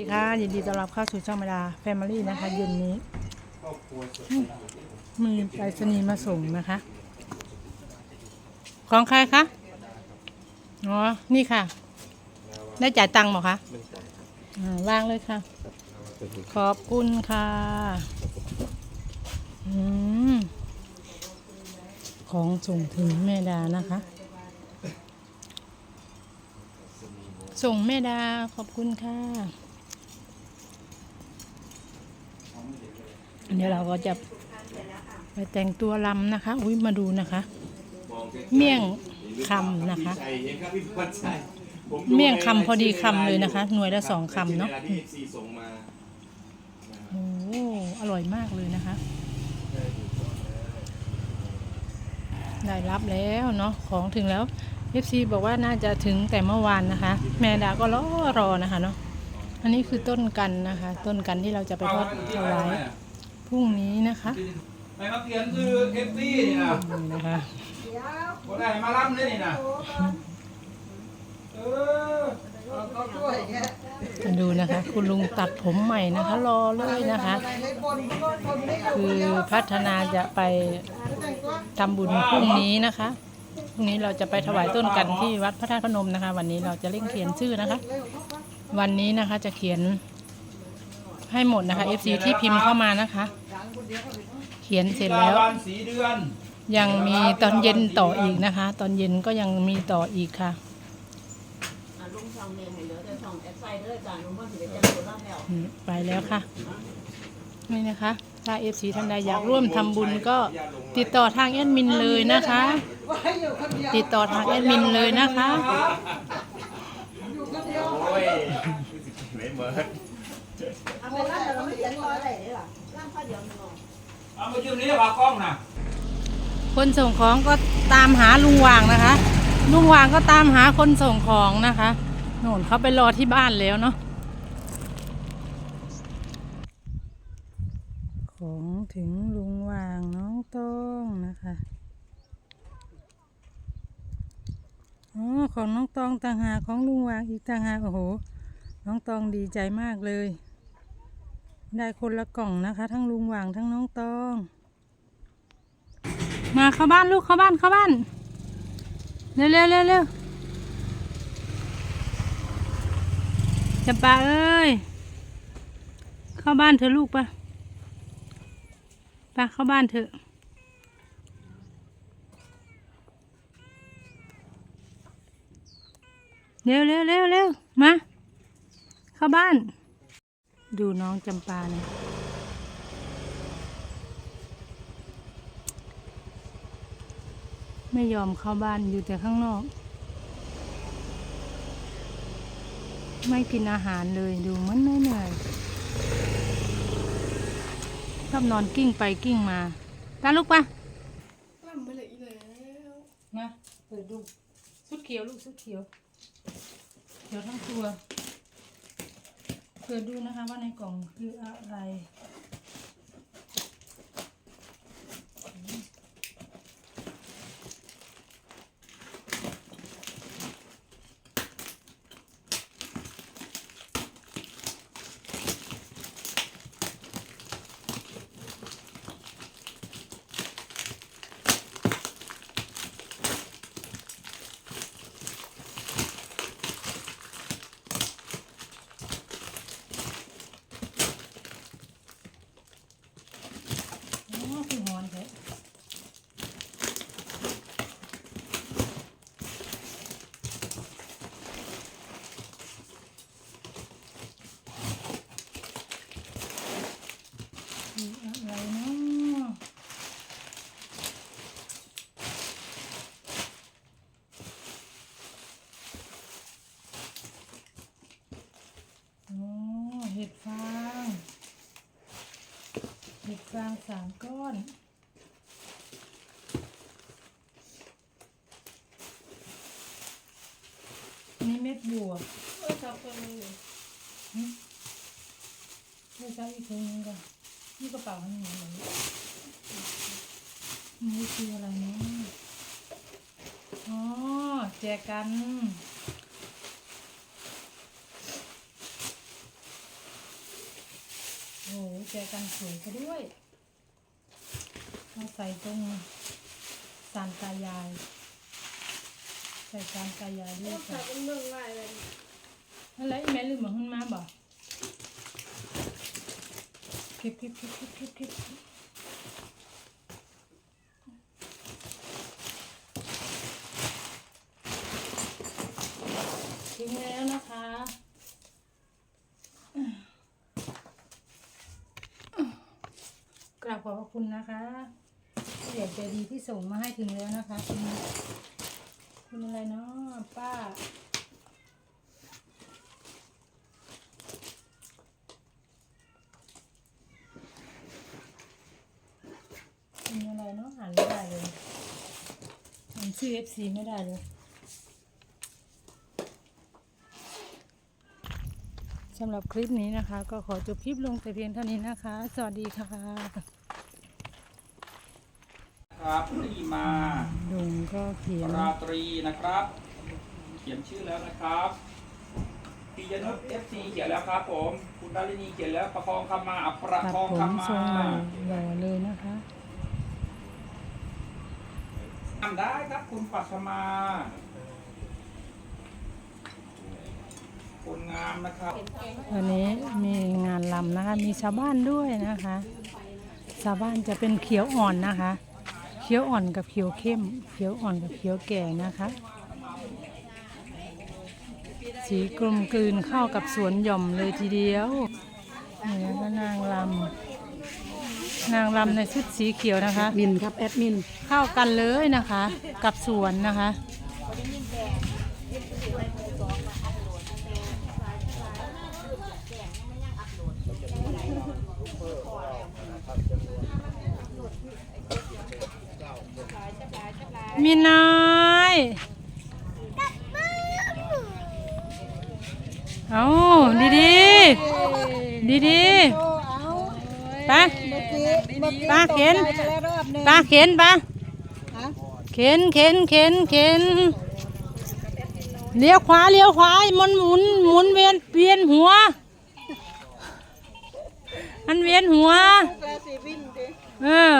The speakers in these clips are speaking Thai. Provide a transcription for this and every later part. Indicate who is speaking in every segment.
Speaker 1: ดีค่ะ ยินดีต้อนรับเข้าสู่ช่องเวลาแฟมิลี่นะคะเย็นนี้อืมมีไปรษณีย์มาส่งนะคะ ของใครคะ อ๋อ นี่ค่ะ ได้จ่ายตังค์หรอคะอ่าวางเลยค่ะ ขอบคุณค่ะ อืม ของส่งถึงแม่ดานะคะ ส่งแม่ดาขอบคุณค่ะ เดี๋ยวเราก็จะไปแต่งตัวลำนะคะ อุ้ยมาดูนะคะ เมี่ยงคำนะคะ
Speaker 2: เมี่
Speaker 1: ยงคำพอดีคำเลยนะคะ หน่วยละสองคำเนาะโอ้อร่อยมากเลยนะคะ ได้รับแล้วเนาะของถึงแล้ว FC บอกว่าน่าจะถึงแต่เมื่อวานนะคะ แม่ดาก็รอรอนะคะเนาะอันนี้คือต้นกันนะคะ ต้นกันที่เราจะไปทอดถวาย พรุ่งนี้นะคะ
Speaker 2: ไม่มาเขียนคือเอฟซีนี่นะ
Speaker 1: นี่นะคะ
Speaker 2: บ่ได้มาล่ำเลยนี่นะเออ
Speaker 1: มาดูนะคะ คุณลุงตัดผมใหม่นะคะ รอเลยนะคะคือพัฒนาจะไปทำบุญพรุ่งนี้นะคะพรุ่งนี้เราจะไปถวายต้นกันที่วัดพระธาตุพนมนะคะ วันนี้เราจะเร่งเขียนชื่อนะคะวันนี้นะคะจะเขียนให้หมดนะคะ FC ที่พิมพ์เข้ามานะคะ เขียนเสร็จแล้ว
Speaker 2: วันสีเดือน
Speaker 1: ยังมีตอนเย็นต่ออีกนะคะ ตอนเย็นก็ยังมีต่ออีกค่ะ
Speaker 3: อะลุงช่องเมนให้เหลือแต่ช่องแอดไซเดอร์จ้าลุงว่าสิไปแจ้งคนรับแล้ว
Speaker 1: อืมไปแล้วค่ะ นี่นะคะ ถ้าเอฟซีท่านใดอยากร่วมทำบุญก็ติดต่อทางแอดมินเลยนะคะ ติดต่อทางแอดมินเลยนะคะ
Speaker 2: โอ้ยไม่เหมือน
Speaker 3: เอามายื
Speaker 2: มนี้ว่ากล้องนะ
Speaker 1: คนส่งของก็ตามหาลุงวางนะคะ ลุงวางก็ตามหาคนส่งของนะคะโน่นเขาไปรอที่บ้านแล้วเนาะของถึงลุงวางน้องต้องนะคะอ๋อของน้องตองต่างหากของลุงวางอีกต่างหากโอ้โห น้องตองดีใจมากเลย ได้คนละกล่องนะคะ ทั้งลุงหวางทั้งน้องตอง มาเข้าบ้านลูกเข้าบ้านเข้าบ้าน เร็วเร็วเร็วเร็วจะปาเอ้ย เข้าบ้านเถอะลูกปะปะเข้าบ้านเถอะเร็วเร็วเร็วเร็วมา เข้าบ้าน ดูน้องจำปาเนี่ยไม่ยอมเข้าบ้านอยู่แต่ข้างนอก ไม่กินอาหารเลยดูมันเหนื่อยๆชอบนอนกิ้งไปกิ้งมาตาลูกปะ
Speaker 4: ล่ำไปเลยอีแล้ว
Speaker 1: มาเปิดดูสุดเขียวลูกสุดเขียว เขียวทั้งตัว เปิดดูนะคะว่าในกล่องคืออะไร อ๋อคือหอนแท้คืออะไรเนาะอ๋อเห็ ดฟางเห็ดฟางสามก้อนนี่เม็ดบวบ
Speaker 4: เออจับคนนึงอยู่
Speaker 1: ใช่ใช่อีกคนนึงก่อนนี่กระเป๋าอันนี้เหมือนนี่คืออะไรเนาะอ๋อแจกกัน โอ้โหแจกันสวยซะด้วยมาใส่ตรงสานตายาย ใส่สานตายายด้ว
Speaker 4: ต้
Speaker 1: ย
Speaker 4: อง
Speaker 1: ค่ะ
Speaker 4: ขับเป็นเมืองไร่เลย
Speaker 1: อะไรแม่ลืมมาขึ้นมาบ่คลิปคลิปคลิปคลิปคลิปคลิปถึงแล้วนะคะ กราบข อบพระคุณนะคะผู้ใหญ่ใจดีที่ส่งมาให้ถึงแล้วนะคะ คุณคุณอะไรเนาะป้ามีอะไรเนาะอ่านไม่ได้เลยอ่านชื่อ FC ไม่ได้เลยสำหรับคลิปนี้นะคะ ก็ขอจบคลิปลงแต่เพียงเท่านี้นะคะ สวัสดีค่ะ
Speaker 2: ครับรีมา
Speaker 1: ลุงก็เขียน
Speaker 2: ราตรีนะครับ เขียนชื่อแล้วนะครับปียนุชเอฟซีเขียนแล้วครับผม คุณดารินีเขียนแล้วประคองคำมาอัประ
Speaker 1: ตัด
Speaker 2: คอง
Speaker 1: ผม
Speaker 2: คำมา
Speaker 1: ทรงใหม่หล่อเลยนะคะ
Speaker 2: ทำได้ครับคุณปัสมา คนงามนะครับ
Speaker 1: วันนี้มีงานลำนะคะ มีชาวบ้านด้วยนะคะ ชาวบ้านจะเป็นเขียวอ่อนนะคะเขียวอ่อนกับเขียวเข้ม เขียวอ่อนกับเขียวแก่นะคะ สีกลมกลืนเข้ากับสวนหย่อมเลยทีเดียวนี่นะคะนางลำนางลำในชุดสีเขียวนะคะ
Speaker 5: มินครับแอดมิน
Speaker 1: เข้ากันเลยนะคะ กับสวนนะคะ มีน้อยเอาดีดีดีดีๆไปป้าเข็นป้าเข็นป้าเข็นเข็นเข็นเข็นเลี้ยวขวาเลี้ยวขวามันหมุนหมุนเวียนเวียนหัว มันเวียนหัวเออ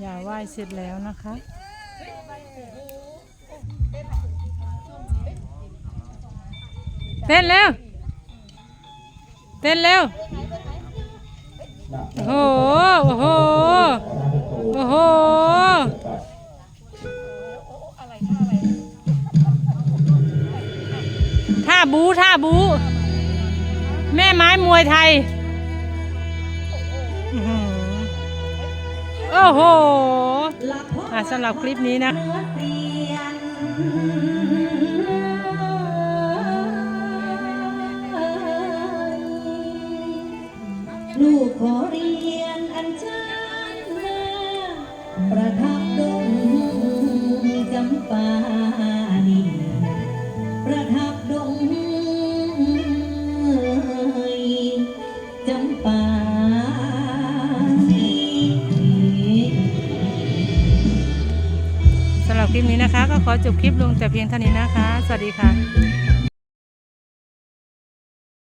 Speaker 1: อย่าไหว้เสร็จแล้วนะคะเต้นเร็วเต้นเร็วโอ้โหโอ้โหโอ้โห บูท่าบู แม่ไม้มวยไทยอื้อหือโอ้โหอะสำหรับคลิปนี้นะ
Speaker 5: ลูกขอเรียนอันเชิญมาประทับ
Speaker 1: ขอจบคลิปลงแต่เพียงเท่านี้นะคะ สวัสดีค่ะ